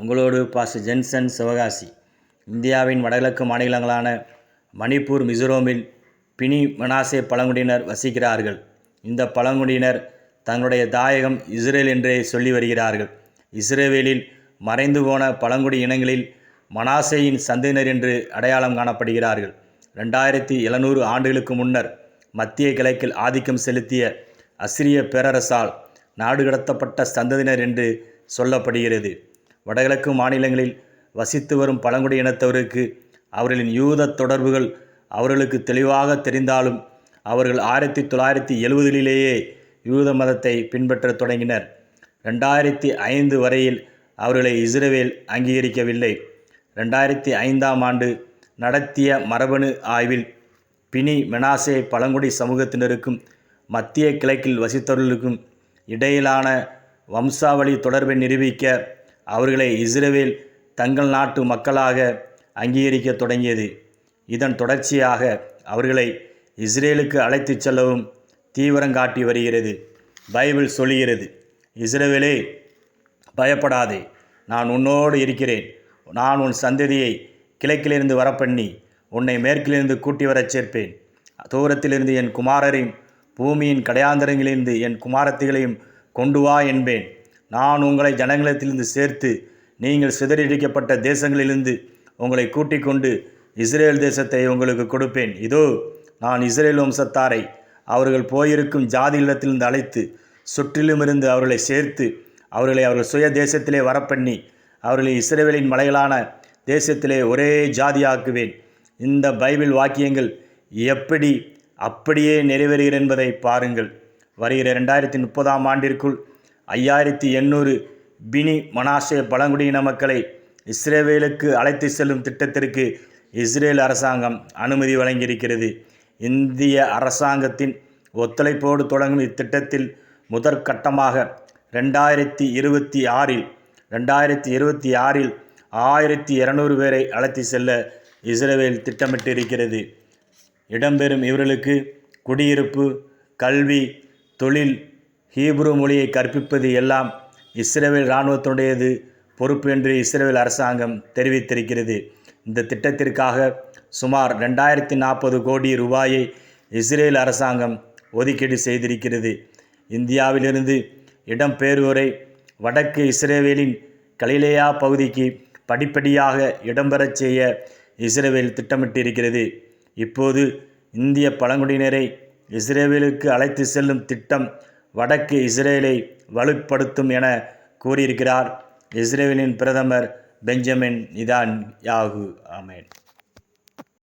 உங்களோடு pass Jensen Sivakasi இந்தியாவின் வடகிழக்கு மாநிலங்களான மணிப்பூர் மிசோரமில் பினி மனாசே பழங்குடியினர் வசிக்கிறார்கள். இந்த பழங்குடியினர் தங்களுடைய தாயகம் இஸ்ரேல் என்றே சொல்லி வருகிறார்கள். இஸ்ரேவேலில் மறைந்து போன பழங்குடி இனங்களில் மனாசேயின் சந்ததியினர் என்று அடையாளம் காணப்படுகிறார்கள். ரெண்டாயிரத்தி எழுநூறு ஆண்டுகளுக்கு முன்னர் மத்திய கிழக்கில் ஆதிக்கம் செலுத்திய அசிரிய பேரரசால் நாடு கடத்தப்பட்ட சந்ததியினர் என்று சொல்லப்படுகிறது. வடகிழக்கு மாநிலங்களில் வசித்து வரும் பழங்குடி இனத்தவருக்கு அவர்களின் யூத தொடர்புகள் அவர்களுக்கு தெளிவாக தெரிந்தாலும் அவர்கள் ஆயிரத்தி தொள்ளாயிரத்தி எழுபதுகளிலேயே யூத மதத்தை பின்பற்றத் தொடங்கினர். ரெண்டாயிரத்தி ஐந்து வரையில் அவர்களை இஸ்ரேல் அங்கீகரிக்கவில்லை. ரெண்டாயிரத்தி ஐந்தாம் ஆண்டு நடத்திய மரபணு ஆய்வில் பினி மெனாசே பழங்குடி சமூகத்தினருக்கும் மத்திய கிழக்கில் வசித்தவர்களுக்கும் இடையிலான வம்சாவளி தொடர்பை நிரூபிக்க அவர்களை இஸ்ரேல் தங்கள் நாட்டு மக்களாக அங்கீகரிக்க தொடங்கியது. இதன் தொடர்ச்சியாக அவர்களை இஸ்ரேலுக்கு அழைத்துச் செல்லவும் தீவிரம் காட்டி வருகிறது. பைபிள் சொல்லுகிறது இஸ்ரேலே பயப்படாதே. நான் உன்னோடு இருக்கிறேன். நான் உன் சந்ததியை கிழக்கிலிருந்து வரப்பண்ணி உன்னை மேற்கிலிருந்து கூட்டி வரச் சேர்ப்பேன். தூரத்திலிருந்து என் குமாரரையும் பூமியின் கடையாந்தரங்களிலிருந்து என் குமாரத்திகளையும் கொண்டு வா என்பேன். நான் உங்களை ஜனங்களிடத்திலிருந்து சேர்த்து நீங்கள் சிதறடிக்கப்பட்ட தேசங்களிலிருந்து உங்களை கூட்டிக் கொண்டு இஸ்ரேல் தேசத்தை உங்களுக்கு கொடுப்பேன். இதோ நான் இஸ்ரேல் வம்சத்தாரை அவர்கள் போயிருக்கும் ஜாதி இல்லத்திலிருந்து அழைத்து சுற்றிலுமிருந்து அவர்களை சேர்த்து அவர்களை அவர்கள் சுய தேசத்திலே வரப்பண்ணி அவர்களை இஸ்ரேலின் மலைகளான தேசத்திலே ஒரே ஜாதியாக்குவேன். இந்த பைபிள் வாக்கியங்கள் எப்படி அப்படியே நிறைவேறுகிறேன் என்பதை பாருங்கள். வருகிற ரெண்டாயிரத்தி முப்பதாம் ஆண்டிற்குள் ஐயாயிரத்தி எண்ணூறு பினி மனாசே பழங்குடியின மக்களை இஸ்ரேவேலுக்கு அழைத்து செல்லும் திட்டத்திற்கு இஸ்ரேல் அரசாங்கம் அனுமதி வழங்கியிருக்கிறது. இந்திய அரசாங்கத்தின் ஒத்துழைப்போடு தொடங்கும் இத்திட்டத்தில் முதற்கட்டமாக ரெண்டாயிரத்தி இருபத்தி ஆறில் ரெண்டாயிரத்தி இருபத்தி ஆறில் ஆயிரத்தி இரநூறு பேரை அழைத்து செல்ல இஸ்ரேல் திட்டமிட்டிருக்கிறது. இடம்பெறும் இவர்களுக்கு குடியிருப்பு கல்வி தொழில் ஹீப்ரு மொழியை கற்பிப்பது எல்லாம் இஸ்ரேல் இராணுவத்தினுடையது பொறுப்பு என்று இஸ்ரேல் அரசாங்கம் தெரிவித்திருக்கிறது. இந்த திட்டத்திற்காக சுமார் ரெண்டாயிரத்தி நாற்பது கோடி ரூபாயை இஸ்ரேல் அரசாங்கம் ஒதுக்கீடு செய்திருக்கிறது. இந்தியாவிலிருந்து இடம்பெயர்வோரை வடக்கு இஸ்ரேவேலின் கலிலேயா பகுதிக்கு படிப்படியாக இடம்பெறச் செய்ய இஸ்ரேல் திட்டமிட்டிருக்கிறது. இப்போது இந்திய பழங்குடியினரை இஸ்ரேவேலுக்கு அழைத்து செல்லும் திட்டம் வடக்கு இஸ்ரேலை வலுப்படுத்தும் என கூறியிருக்கிறார். இஸ்ரேலின் பிரதமர் பெஞ்சமின் நிதான் யாகு ஆமேன்.